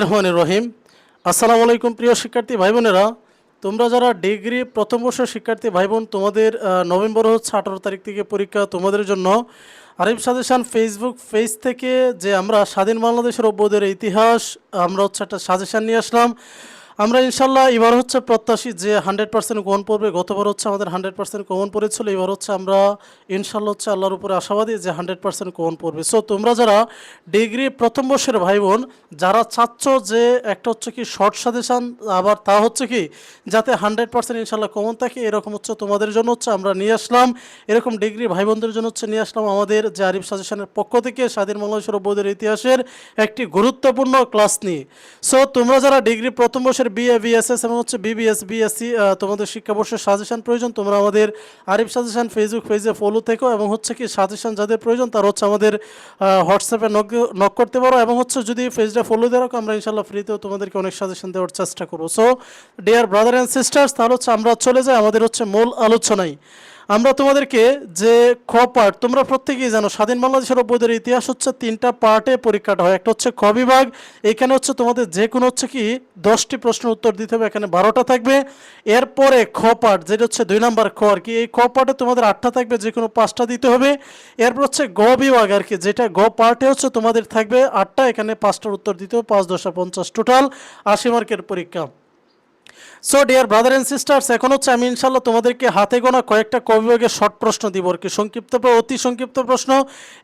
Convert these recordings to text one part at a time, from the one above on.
রহমান রহিম আসসালামু আলাইকুম প্রিয় শিক্ষার্থী ভাই বোনেরা তোমরা যারা ডিগ্রি প্রথম বর্ষের শিক্ষার্থী ভাই বোন তোমাদের নভেম্বর হচ্ছে আঠারো তারিখ থেকে পরীক্ষা তোমাদের জন্য। আরিফ সাজেশান ফেসবুক পেজ থেকে যে আমরা স্বাধীন বাংলাদেশের অভ্যদের ইতিহাস, আমরা হচ্ছে একটা সাজেশান নিয়ে আসলাম। আমরা ইনশাল্লাহ এবার হচ্ছে প্রত্যাশী যে হান্ড্রেড পার্সেন্ট কমন পড়বে গতবার হচ্ছে আমাদের হান্ড্রেড পার্সেন্ট কমন পড়েছিল, এবার হচ্ছে আমরা ইনশাল্লাহ হচ্ছে আল্লাহর উপরে আশাবাদী যে হান্ড্রেড পার্সেন্ট কমন পড়বে। সো তোমরা যারা ডিগ্রি প্রথম বর্ষের ভাই বোন যারা চাচ্ছ যে একটা হচ্ছে কি শর্ট সাজেশান, আবার তা হচ্ছে কি যাতে হান্ড্রেড পার্সেন্ট ইনশাল্লাহ কমন থাকে, এরকম হচ্ছে তোমাদের জন্য হচ্ছে আমরা নিয়ে আসলাম। এরকম ডিগ্রি ভাই বোনদের জন্য হচ্ছে নিয়ে আসলাম আমাদের যে আরিফ সাজেশনের পক্ষ থেকে স্বাধীন বাংলাদেশের অভ্যুদয়ের ইতিহাসের একটি গুরুত্বপূর্ণ ক্লাস নিয়ে। সো তোমরা যারা ডিগ্রি প্রথম বর্ষের বিএ বিএসএস এবং হচ্ছে বিবিএস, বিএসসি তোমাদের শিক্ষাবর্ষের সাজেশন প্রয়োজন, তোমরা আমাদের আরিফ সাজেশন ফেসবুক পেজে ফলো থেকো এবং হচ্ছে কি সাজেশন যাদের প্রয়োজন তার হচ্ছে আমাদের হোয়াটসঅ্যাপে নক নক করতে পারো এবং হচ্ছে যদি পেজটা ফলো দিয়ে রাখো, আমরা ইনশাল্লাহ ফ্রিতেও তোমাদেরকে অনেক সাজেশন দেওয়ার চেষ্টা করব। So dear brother and sisters তাহলে হচ্ছে আমরা চলে যাই আমাদের হচ্ছে মূল আলোচনায়। আমরা তোমাদেরকে যে খ পার্ট তোমরা প্রত্যেকেই জানো, স্বাধীন বাংলাদেশের অভ্যুদয়ের ইতিহাস হচ্ছে তিনটা পার্টে পরীক্ষাটা হয়। একটা হচ্ছে খ বিভাগ, এখানে হচ্ছে তোমাদের যে কোনো হচ্ছে কি দশটি প্রশ্নের উত্তর দিতে হবে, এখানে বারোটা থাকবে। এরপরে খ পার্ট যেটা হচ্ছে দুই নাম্বার খ আর কি, এই খ পার্টে তোমাদের আটটা থাকবে, যে কোনো পাঁচটা দিতে হবে। এরপর হচ্ছে গ বিভাগ আর কি, যেটা গ পার্টে হচ্ছে তোমাদের থাকবে আটটা, এখানে পাঁচটার উত্তর দিতে হবে, পাঁচ দশটা পঞ্চাশ টোটাল আশি মার্কের পরীক্ষা। So dear brother and sisters এখন হচ্ছে আমি ইনশাল্লাহ তোমাদেরকে হাতে গোনা কয়েকটা কবিভাগের শর্ট প্রশ্ন দিব আর কি। সংক্ষিপ্ত অতি সংক্ষিপ্ত প্রশ্ন।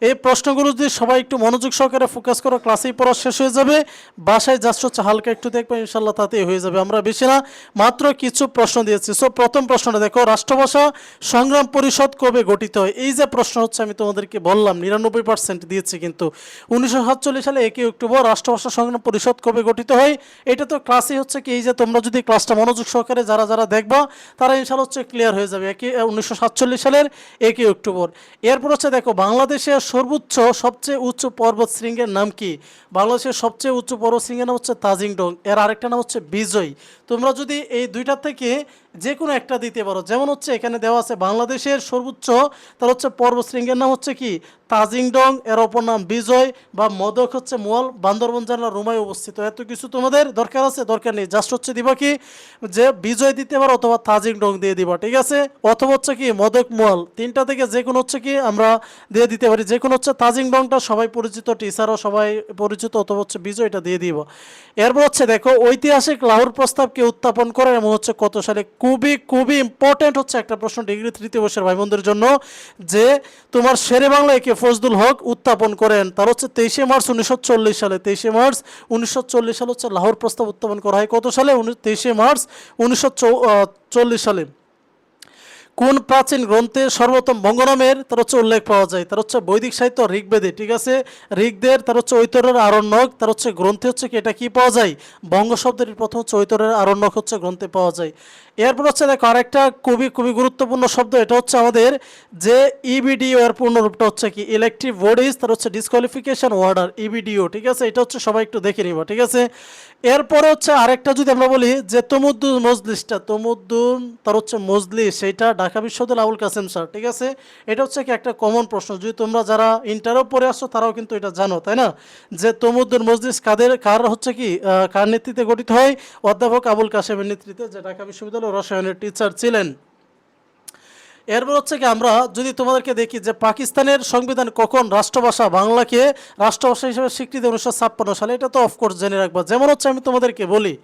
এই প্রশ্নগুলো যদি সবাই একটু মনোযোগ সহকারে ফোকাস করো ক্লাসেই পড়া শেষ হয়ে যাবে। বাসায় জাস্ট হচ্ছে হালকা একটু দেখবে ইনশাল্লাহ তাতেই হয়ে যাবে। আমরা বেশি না, মাত্র কিছু প্রশ্ন দিয়েছি। সো প্রথম প্রশ্নটা দেখো, রাষ্ট্রভাষা সংগ্রাম পরিষদ কবে গঠিত হয়? এই যে প্রশ্ন হচ্ছে আমি তোমাদেরকে বললাম, নিরানব্বই পার্সেন্ট দিয়েছি কিন্তু। উনিশশো সাতচল্লিশ সালে একই অক্টোবর রাষ্ট্রভাষা সংগ্রাম পরিষদ কবে গঠিত হয়? এটা তো ক্লাসই হচ্ছে কি, এই যে তোমরা যদি ক্লাসটা মনোযোগ সহকারে যারা যারা দেখবা, তারা ইনশাল্লাহ হচ্ছে ক্লিয়ার হয়ে যাবে। একই উনিশশো সাতচল্লিশ সালের একই অক্টোবর। এরপর হচ্ছে দেখো, বাংলাদেশের সর্বোচ্চ, সবচেয়ে উচ্চ পর্বত শৃঙ্গের নাম কি? বাংলাদেশের সবচেয়ে উচ্চ পর্বত শৃঙ্গের নাম হচ্ছে তাজিংডং। এর আরেকটা নাম হচ্ছে বিজয়। তোমরা যদি এই দুইটা থেকে যে কোনো একটা দিতে পারো, যেমন হচ্ছে এখানে দেওয়া আছে বাংলাদেশের সর্বোচ্চ, তার হচ্ছে পর্বতশৃঙ্গের নাম হচ্ছে কি? তাজিংডং, এর অপর নাম বিজয় বা মদক হচ্ছে মোয়াল বান্দরবন জেলার রুমায় অবস্থিত। এত কিছু তোমাদের দরকার আছে, দরকার নেই। জাস্ট হচ্ছে দিবা কি? যে বিজয় দিতে পারো অথবা তাজিংডং দিয়ে দিবা, ঠিক আছে? অথবা হচ্ছে কি, মদক মোয়াল। তিনটা থেকে যে কোনো হচ্ছে কি আমরা দিয়ে দিতে পারি। যে কোনো হচ্ছে তাজিংডংটা সবাই পরিচিত, টিচারও সবাই পরিচিত, অথবা হচ্ছে বিজয়টা দিয়ে দিব। এরপর হচ্ছে দেখো, ঐতিহাসিক লাহোর প্রস্তাবকে উত্থাপন করে এবং হচ্ছে কত সালে? খুবই খুবই ইম্পর্টেন্ট হচ্ছে একটা প্রশ্ন ডিগ্রি তৃতীয় বর্ষের ভাই বোনদের জন্য, যে তোমার শেরে বাংলায় কে ফজলুল হক উত্থাপন করেন। তার হচ্ছে তেইশে মার্চ উনিশশো চল্লিশ সালে, তেইশে মার্চ উনিশশো চল্লিশ সালে হচ্ছে লাহোর প্রস্তাব উত্থাপন করা হয়। কত সালে? তেইশে মার্চ উনিশশো চল্লিশ সালে। কোন প্রাচীন গ্রন্থে সর্বোত্তম বঙ্গনামের, তার হচ্ছে উল্লেখ পাওয়া যায়। তার হচ্ছে বৈদিক সাহিত্য ঋগ্বেদে, ঠিক আছে? ঋগদের তার হচ্ছে ঐতরের আরণ্যক, তার হচ্ছে গ্রন্থে হচ্ছে কি, এটা কি পাওয়া যায়? বঙ্গ শব্দের প্রথম হচ্ছে ঐতরের আরণ্যক হচ্ছে গ্রন্থে পাওয়া যায়। এরপর হচ্ছে দেখো আরেকটা খুবই খুবই গুরুত্বপূর্ণ শব্দ, এটা হচ্ছে আমাদের যে ইবিডিও এর পূর্ণরূপটা হচ্ছে কি? ইলেকট্রিক বডিজ তার হচ্ছে ডিসকোয়ালিফিকেশন অর্ডার ইবিডিও ঠিক আছে? এটা হচ্ছে সবাই একটু দেখে নিবা, ঠিক আছে? এরপরে হচ্ছে আরেকটা যদি আমরা বলি যে তমুদ্দুন মজলিসটা, তমুদ্দুন, তার হচ্ছে মজলিস সেইটা ঢাকা বিশ্ববিদ্যালয় আবুল কাসেম স্যার, ঠিক আছে? এটা হচ্ছে কি একটা কমন প্রশ্ন, যদি তোমরা যারা ইন্টারও পড়ে আসছো, তারাও কিন্তু এটা জানো, তাই না? যে তমুদ্দুন মজলিস কাদের, কার হচ্ছে কি কার নেতৃত্বে গঠিত হয়? অধ্যাপক আবুল কাসেমের নেতৃত্বে, যে ঢাকা বিশ্ববিদ্যালয় রসায়নের টিচার ছিলেন। এরপর হচ্ছে কি আমরা যদি তোমাদেরকে দেখি যে পাকিস্তানের সংবিধান কখন রাষ্ট্রভাষা বাংলাকে রাষ্ট্রভাষা হিসেবে স্বীকৃতি উনিশশো ছাপ্পান্ন সালে, এটা তো অফকোর্স জেনে রাখবা। যেমন হচ্ছে আমি তোমাদেরকে বলি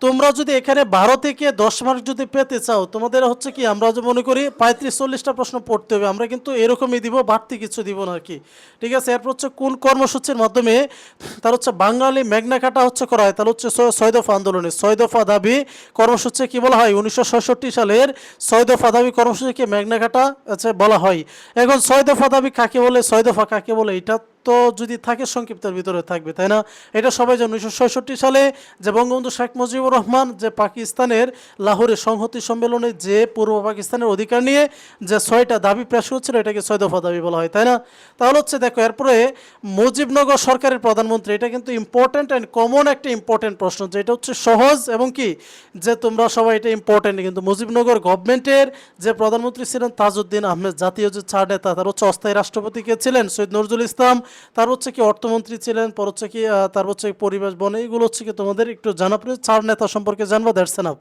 তোমরা যদি এখানে বারো থেকে দশ মার্ক যদি পেতে চাও, তোমাদের হচ্ছে কি, আমরা যে মনে করি পঁয়ত্রিশ চল্লিশটা প্রশ্ন পড়তে হবে, আমরা কিন্তু এরকমই দিব, বাড়তি কিছু দিব না আর কি। ঠিক আছে, এরপর হচ্ছে কোন কর্মসূচির মাধ্যমে তার হচ্ছে বাঙালি মেঘনা কাটা হচ্ছে করা হয় তাহলে হচ্ছে ছয়- দফা আন্দোলনে। ছয় দফা দাবি কর্মসূচি কি বলা হয়? উনিশশো সালের ছয় দফা দাবি কর্মসূচিকে মেঘনা কাটা আচ্ছা বলা হয়। এখন ছয় দফা দাবি কাকে বলে? ছয় দফা কাকে বলে? এটা তো যদি থাকে, সংক্ষিপ্তের ভিতরে থাকবে, তাই না? এটা সবাই জানো, উনিশশো সালে যে বঙ্গবন্ধু শেখ মুজিবুর রহমান যে পাকিস্তানের লাহোরে সংহতি সম্মেলনে যে পূর্ব পাকিস্তানের অধিকার নিয়ে যে ছয়টা দাবি পেশ হচ্ছিল এটাকে ছয় দফা দাবি বলা হয়, তাই না? তাহলে হচ্ছে দেখো, এরপরে মুজিবনগর সরকারের প্রধানমন্ত্রী, এটা কিন্তু ইম্পর্ট্যান্ট অ্যান্ড কমন একটা ইম্পর্ট্যান্ট প্রশ্ন যেটা হচ্ছে সহজ এবং কি? যে তোমরা সবাই এটা ইম্পর্ট্যান্ট কিন্তু মুজিবনগর গভর্নমেন্টের যে প্রধানমন্ত্রী ছিলেন তাজউদ্দিন আহমেদ, জাতীয় যে চার নেতা, তার হচ্ছে অস্থায়ী রাষ্ট্রপতি কে ছিলেন? সৈয়দ নজরুল ইসলাম তার হচ্ছে কি অর্থমন্ত্রী ছিলেন, পর হচ্ছে কি তার হচ্ছে পরিবেশ বন এইগুলো হচ্ছে কি তোমাদের একটু জানা প্রয়োজন চার নেতা সম্পর্কে জানব দ্যাটস এনাফ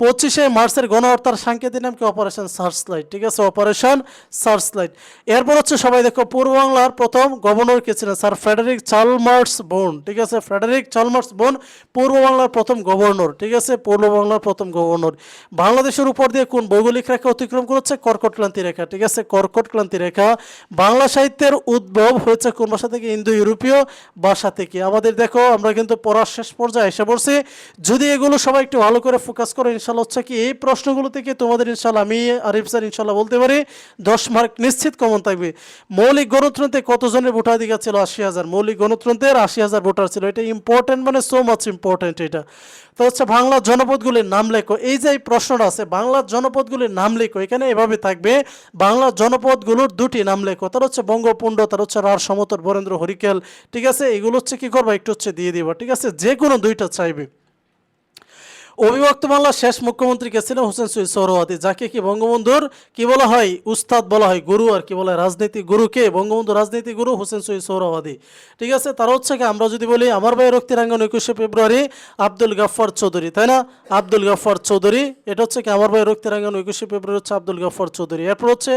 পঁচিশে মার্চের গণহত্যার সাংকেতিক নাম কি? অপারেশন সার্চ লাইট ঠিক আছে? অপারেশন সার্চ লাইট এরপর হচ্ছে সবাই দেখো, পূর্ব বাংলার প্রথম গভর্নর কে ছিলেন? স্যার ফ্রেডারিক চালমার্স বোন ঠিক আছে? ফ্রেডারিক চালমার্স বোন পূর্ব বাংলার প্রথম গভর্নর ঠিক আছে? পূর্ব বাংলার প্রথম গভর্নর বাংলাদেশের উপর দিয়ে কোন ভৌগোলিক রেখা অতিক্রম করেছে? কর্কট ক্রান্তি রেখা, ঠিক আছে? কর্কট ক্রান্তি রেখা। বাংলা সাহিত্যের উদ্ভব হয়েছে কোন ভাষা থেকে? ইন্দো ইউরোপীয় ভাষা থেকে। আমাদের দেখো, আমরা কিন্তু পড়ার শেষ পর্যায়ে এসে পড়ছি। যদি এগুলো সবাই একটু ভালো করে ফোকাস করো ইনশাল্লাহ হচ্ছে কি, এই প্রশ্নগুলো থেকে তোমাদের ইনশাল্লাহ আমি, আরিফ স্যার ইনশাল্লাহ বলতে পারি, দশ মার্ক নিশ্চিত কমন থাকবে। মৌলিক গণতন্ত্রে কতজনের ভোটাধিকার ছিল? আশি হাজার। মৌলিক গণতন্ত্রের আশি হাজার ভোটার ছিল। এটা ইম্পর্টেন্ট মানে সো মাচ ইম্পর্টেন্ট এটা। তো হচ্ছে বাংলার জনপদগুলির নাম লেখো। এই যে প্রশ্নটা আছে বাংলার জনপদগুলির নাম লেখো। এখানে এভাবে থাকবে বাংলার জনপদগুলোর দুটি নাম লেখো। তার হচ্ছে বঙ্গপুণ্ড, তার হচ্ছে রার সমতর বরেন্দ্র হরিকেল। ঠিক আছে? এগুলো হচ্ছে কি করব? একটু হচ্ছে দিয়ে দিবা। ঠিক আছে? যে কোনো দুইটা চাইবে। অবিভক্ত বাংলার শেষ মুখ্যমন্ত্রী কে ছিলেন হোসেন সৈয়দ সৌরওয়াদি যাকে কি বঙ্গবন্ধুর, কি বলা হয়, উস্তাদ বলা হয় গুরু, আর কি বলা হয় রাজনীতি গুরুকে বঙ্গবন্ধু রাজনীতি গুরু হোসেন সৈয়দ সৌরওয়াদি ঠিক আছে, তার হচ্ছে কি, আমরা যদি বলি, আমার ভাই রক্তিরাঙ্গন একুশে ফেব্রুয়ারি, আব্দুল গাফফার চৌধুরী, তাই না? আব্দুল গাফফার চৌধুরী, এটা হচ্ছে কি, আমার ভাই রক্তিরাঙ্গন একুশে ফেব্রুয়ারি হচ্ছে আব্দুল গাফফার চৌধুরী। এরপর হচ্ছে,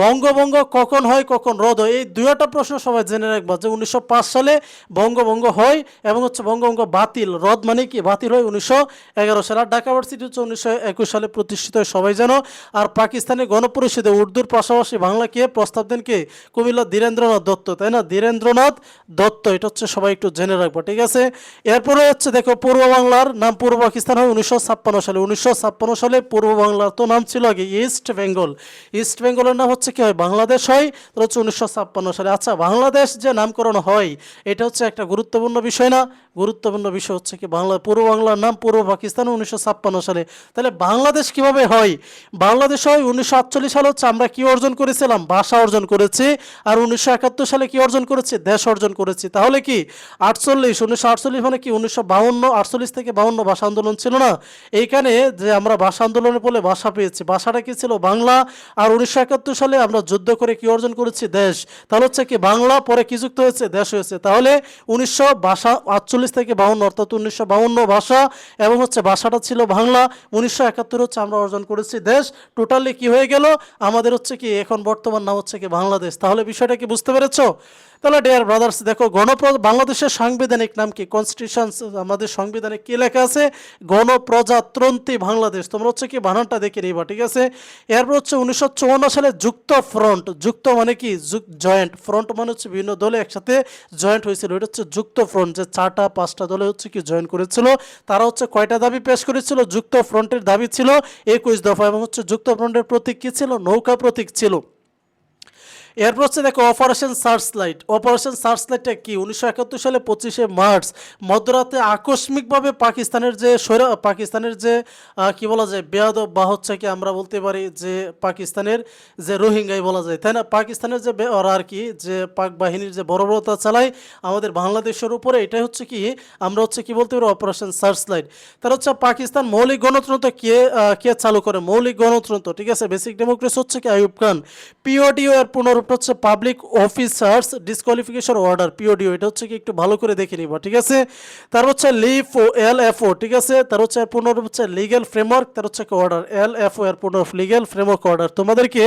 বঙ্গভঙ্গ কখন হয়, কখন রদ হয়, এই দুইটা প্রশ্ন সবাই জেনে রাখবা, যে উনিশশো পাঁচ সালে বঙ্গভঙ্গ হয় এবং হচ্ছে বঙ্গভঙ্গ বাতিল, রদ মানে কি, বাতিল হয় উনিশশো এগারো এগারো সালে ঢাকা ভার্সিটি হচ্ছে উনিশশো একুশ সালে প্রতিষ্ঠিত সবাই জানো, আর পাকিস্তানের গণপরিষদে উর্দুর পাশাপাশি বাংলাকে প্রস্তাব দেন কে? কুমিল্লা ধীরেন্দ্রনাথ দত্ত, তাই না? ধীরেন্দ্রনাথ দত্ত, এটা হচ্ছে সবাই একটু জেনে রাখব, ঠিক আছে? এরপরে হচ্ছে দেখো, পূর্ব বাংলার নাম পূর্ব পাকিস্তান হয় উনিশশো ছাপ্পান্ন সালে। উনিশশো ছাপ্পান্ন সালে পূর্ব বাংলার তো নাম ছিল আগে ইস্ট বেঙ্গল। ইস্ট বেঙ্গলের নাম হচ্ছে কি হয়? বাংলাদেশ হয়, তাহলে হচ্ছে উনিশশো ছাপ্পান্ন সালে। আচ্ছা বাংলাদেশ যে নামকরণ হয়, এটা হচ্ছে একটা গুরুত্বপূর্ণ বিষয় না? গুরুত্বপূর্ণ বিষয় হচ্ছে কি? বাংলা, পূর্ব বাংলার নাম পূর্ব পাকিস্তান উনিশশো ছাপ্পান্ন সালে। তাহলে বাংলাদেশ কীভাবে হয়? বাংলাদেশ হয় উনিশশো সালে হচ্ছে আমরা কি অর্জন করেছিলাম? ভাষা অর্জন করেছি। আর উনিশশো একাত্তর সালে কি অর্জন করেছি? দেশ অর্জন করেছি। তাহলে কি আটচল্লিশ, উনিশশো মানে কি উনিশশো বাউন্ন, আটচল্লিশ থেকে বাউন্ন ভাষা আন্দোলন ছিল না? এইখানে যে আমরা ভাষা আন্দোলনের বলে ভাষা পেয়েছি। ভাষাটা কি ছিল? বাংলা। আর উনিশশো একাত্তর সালে আমরা যুদ্ধ করে কি অর্জন করেছি? দেশ। তাহলে হচ্ছে কি বাংলা পরে কি যুক্ত হয়েছে? দেশ হয়েছে। তাহলে উনিশশো ভাষা আটচল্লিশ থেকে বাউন্ন, অর্থাৎ উনিশশো ভাষা এবং হচ্ছে ভাষাটা ছিল বাংলা। উনিশশো একাত্তর হচ্ছে আমরা অর্জন করেছি দেশ। টোটালি কি হয়ে গেল? আমাদের হচ্ছে কি এখন বর্তমান নাম হচ্ছে কি বাংলাদেশ। তাহলে বিষয়টা কি বুঝতে পেরেছ? তাহলে ডিয়ার ব্রাদার্স দেখো গণপ্র বাংলাদেশের সাংবিধানিক নাম কি? কনস্টিটিউশন আমাদের সংবিধানে কি লেখা আছে? গণপ্রজাতন্ত্রী বাংলাদেশ। তোমরা হচ্ছে কি বানানটা দেখে নিবা, ঠিক আছে? এরপর হচ্ছে উনিশশো চুয়ান্ন সালে যুক্ত ফ্রন্ট। যুক্ত মানে কি? জয়েন্ট। ফ্রন্ট মানে হচ্ছে বিভিন্ন দলে একসাথে জয়েন্ট হয়েছিল। এটা হচ্ছে যুক্ত ফ্রন্ট, যে চারটা, পাঁচটা দলে হচ্ছে কি জয়েন করেছিল। তারা হচ্ছে কয়টা দাবি পেশ করেছিল? যুক্ত ফ্রন্টের দাবি ছিল একুশ দফা এবং হচ্ছে যুক্ত ফ্রন্টের প্রতীক কী ছিল? নৌকা প্রতীক ছিল। এরপর হচ্ছে দেখো operation search light operation search লাইটটা কি? উনিশশো একাত্তর সালে পঁচিশে মার্চ, মধ্যরাতে আকস্মিকভাবে পাকিস্তানের যে পাকিস্তানের যে কি বলা যায়, বেয়াদব বা হচ্ছে কি আমরা বলতে পারি যে পাকিস্তানের যে রোহিঙ্গাই বলা যায়, তাই না? পাকিস্তানের যে আর কি যে পাক বাহিনীর যে বর্বরতা চালায়, আমাদের বাংলাদেশের উপরে এটাই হচ্ছে কি, আমরা হচ্ছে কি বলতে পারি অপারেশন সার্চ লাইট তার হচ্ছে পাকিস্তান মৌলিক গণতন্ত্র কে কে চালু করে? মৌলিক গণতন্ত্র, ঠিক আছে? বেসিক ডেমোক্রেসি হচ্ছে কি আইব খান পিওডিও এর পুনরূপ হচ্ছে public officers disqualification order PODO এটা হচ্ছে কি একটু ভালো করে দেখে নিবা, ঠিক আছে? তার হচ্ছে লিফ ও এল এফ ও ঠিক আছে? তার হচ্ছে এর পুনরূপ হচ্ছে লিগ্যাল ফ্রেমওয়ার্ক তার হচ্ছে অর্ডার এল এফ ও এর পুনরূপ লিগ্যাল ফ্রেমওয়ার্ক অর্ডার তোমাদেরকে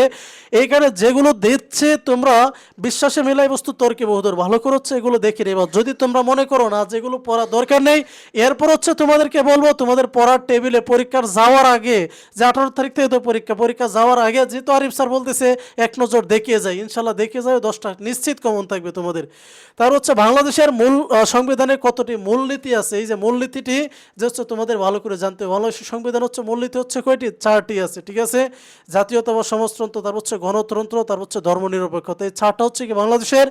এইখানে যেগুলো দিচ্ছে তোমরা বিশ্বাসে মিলাই বস্তু তর্কে বহুদূর, ভালো করে হচ্ছে এগুলো দেখে নিবা। যদি তোমরা মনে করো না যেগুলো পড়া দরকার নেই, এরপর হচ্ছে তোমাদেরকে বলব, তোমাদের পড়ার টেবিলে পরীক্ষার যাওয়ার আগে, যে আঠারো তারিখ থেকে তো পরীক্ষা পরীক্ষা যাওয়ার আগে, যেহেতু আরিফ স্যার বলতেছে, এক নজর দেখিয়ে যায় ইনশাল্লাহ দেখিয়ে যায় দশটা নিশ্চিত কমন থাকবে তোমাদের। তার হচ্ছে বাংলাদেশের মূল আহ, সংবিধানে কতটি মূলনীতি আছে? এই যে মূলনীতিটি যে হচ্ছে তোমাদের ভালো করে জানতে হবে। বাংলাদেশের সংবিধান হচ্ছে মূলনীতি হচ্ছে কয়টি? চারটি আছে ঠিক আছে? জাতীয়তা বা সমাজতন্ত্র তার হচ্ছে গণতন্ত্র তার হচ্ছে ধর্মনিরপেক্ষতা। এই চারটা হচ্ছে কি বাংলাদেশের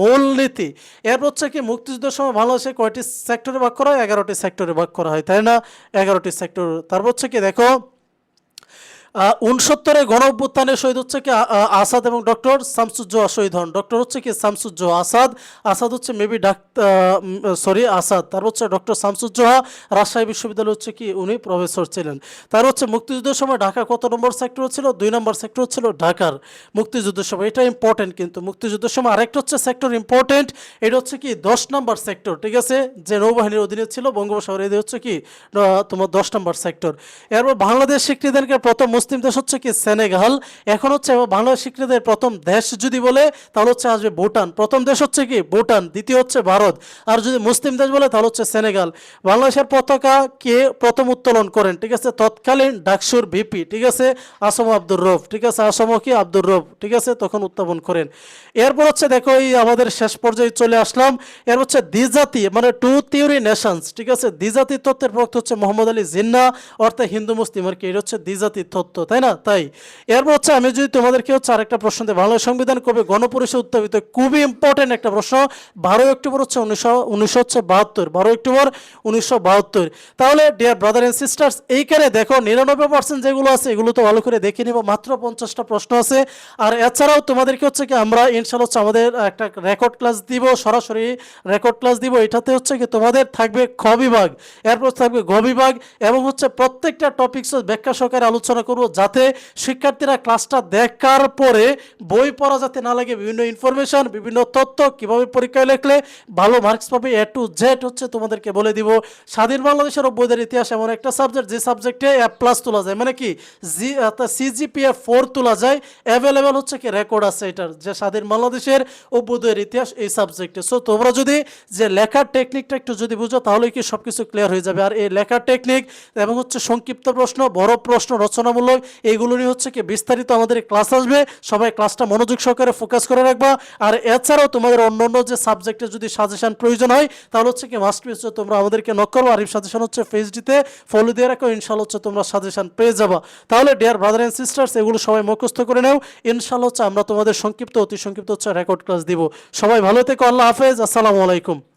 মূলনীতি? এরপর হচ্ছে কি মুক্তিযুদ্ধের সময় বাংলাদেশে কয়টি সেক্টরে ভাগ করা হয়? এগারোটি সেক্টরে ভাগ করা হয় তাই না? এগারোটি সেক্টর। তারপর হচ্ছে কি দেখো উনসত্তরে গণ অভ্যুত্থানে শহীদ হচ্ছে কি আসাদ এবং ডক্টর শামসুজ্জোহা শহীদ হন। ডক্টর হচ্ছে কি শামসুজ্জোহা আসাদ আসাদ হচ্ছে মেবি ডাক্তার সরি আসাদ। তার হচ্ছে ডক্টর শামসুজ্জোহা, রাজশাহী বিশ্ববিদ্যালয় হচ্ছে কি উনি প্রফেসর ছিলেন। তার হচ্ছে মুক্তিযুদ্ধের সময় ঢাকা কত নম্বর সেক্টর ছিল? দুই নম্বর সেক্টর ছিল ঢাকার মুক্তিযুদ্ধের সময়। এটা ইম্পর্টেন্ট কিন্তু, মুক্তিযুদ্ধের সময় আরেকটা হচ্ছে সেক্টর ইম্পর্টেন্ট এটা হচ্ছে কি দশ নম্বর সেক্টর ঠিক আছে? যে নৌবাহিনীর অধীনে ছিল বঙ্গোপসাগর এই হচ্ছে কি তোমার দশ নম্বর সেক্টর এরপর বাংলাদেশ স্বীকৃতিদেরকে প্রথম মুসলিম দেশ হচ্ছে কি সেনেগাল। এখন হচ্ছে বাংলাদেশ স্বীকৃতির প্রথম দেশ যদি বলে, তাহলে হচ্ছে আসবে ভুটান। প্রথম দেশ হচ্ছে কি ভুটান, দ্বিতীয় হচ্ছে ভারত। আর যদি মুসলিম দেশ বলে, তাহলে হচ্ছে সেনেগাল। বাংলাদেশের পতাকা কে প্রথম উত্তোলন করেন? ঠিক আছে, তৎকালীন ডাকসুর ভিপি, ঠিক আছে, আসম আব্দুর রফ ঠিক আছে, আসম কি? আব্দুর রফ ঠিক আছে, তখন উত্থাপন করেন। এরপর হচ্ছে দেখো, এই আমাদের শেষ পর্যায়ে চলে আসলাম। এর হচ্ছে দ্বিজাতি মানে টু থিওরি নেশনস ঠিক আছে, দ্বিজাতি তত্ত্বের প্রক্ত হচ্ছে মোহাম্মদ আলী জিন্না, অর্থাৎ হিন্দু মুসলিম, আর কি, এটা হচ্ছে দ্বিজাতি তত্ত্ব। তাই না? তাই। এরপর হচ্ছে আমি যদি তোমাদেরকে হচ্ছে আরেকটা প্রশ্ন দিই। বাংলা সংবিধান কবে গণপরিষদ উত্থাপিত খুবই ইম্পর্টেন্ট একটা প্রশ্ন। বারো অক্টোবর হচ্ছে উনিশশো উনিশশো হচ্ছে বাহাত্তর। বারো অক্টোবর উনিশশো বাহাত্তর। তাহলে ডিয়ার ব্রাদার অ্যান্ড সিস্টার্স এইখানে দেখো নিরানব্বই পার্সেন্ট যেগুলো আছে, এগুলো তো ভালো করে দেখে নিব। মাত্র পঞ্চাশটা প্রশ্ন আছে। আর এছাড়াও তোমাদেরকে হচ্ছে কি, আমরা ইনশাল হচ্ছে আমাদের একটা রেকর্ড ক্লাস দিব, সরাসরি রেকর্ড ক্লাস দিব। এটাতে হচ্ছে কি, তোমাদের থাকবে খ বিভাগ। এরপর থাকবে গ বিভাগ এবং হচ্ছে প্রত্যেকটা টপিকস ব্যাখ্যা সহকারে আলোচনা করব। যাতে শিক্ষার্থীরা ক্লাসটা দেখার পরে বই পড়া যাতে না লাগে, বিভিন্ন ইনফরমেশন বিভিন্ন তথ্য, কীভাবে পরীক্ষায় লিখলে ভালো মার্কস পাবে এ টু জেড হচ্ছে তোমাদেরকে বলে দিব। স্বাধীন বাংলাদেশের অভ্যুদয়ের ইতিহাস এমন একটা সাবজেক্ট যে সাবজেক্টে এ প্লাস তোলা যায়। মানে কি? জি সিজিপিএ ফোর তোলা যায়। অ্যাভেলেবেল হচ্ছে কি? রেকর্ড আছে এটার। যে স্বাধীন বাংলাদেশের অভ্যুদয়ের ইতিহাস এই সাবজেক্টে সো তোমরা যদি যে লেখার টেকনিকটা একটু যদি বুঝো তাহলে কি সব কিছু ক্লিয়ার হয়ে যাবে। আর এই লেখার টেকনিক এবং হচ্ছে সংক্ষিপ্ত প্রশ্ন, বড় প্রশ্ন, রচনামূলক এইগুলো নিয়ে হচ্ছে কি বিস্তারিত আমাদের ক্লাস আসবে। সবাই ক্লাসটা মনোযোগ সহকারে ফোকাস করে রাখবা। আর এছাড়াও তোমাদের অন্য অন্য যে সাবজেক্টে যদি সাজেশন প্রয়োজন হয়, তাহলে হচ্ছে কি মাস্ট হচ্ছে তোমরা আমাদেরকে নক করো আর এই সাজেশন হচ্ছে ফেসডিতে ফলো দিয়ে রাখো ইনশাল্লাহ হচ্ছে তোমরা সাজেশন পেয়ে যাবা। তাহলে ডিয়ার ব্রাদার অ্যান্ড সিস্টার্স এগুলো সবাই মুখস্থ করে নাও। ইনশাল্লাহ হচ্ছে আমরা তোমাদের সংক্ষিপ্ত, অতি সংক্ষিপ্ত হচ্ছে রেকর্ড ক্লাস দিব। সবাই ভালো থেকো, আল্লাহ হাফেজ। আসসালামু আলাইকুম।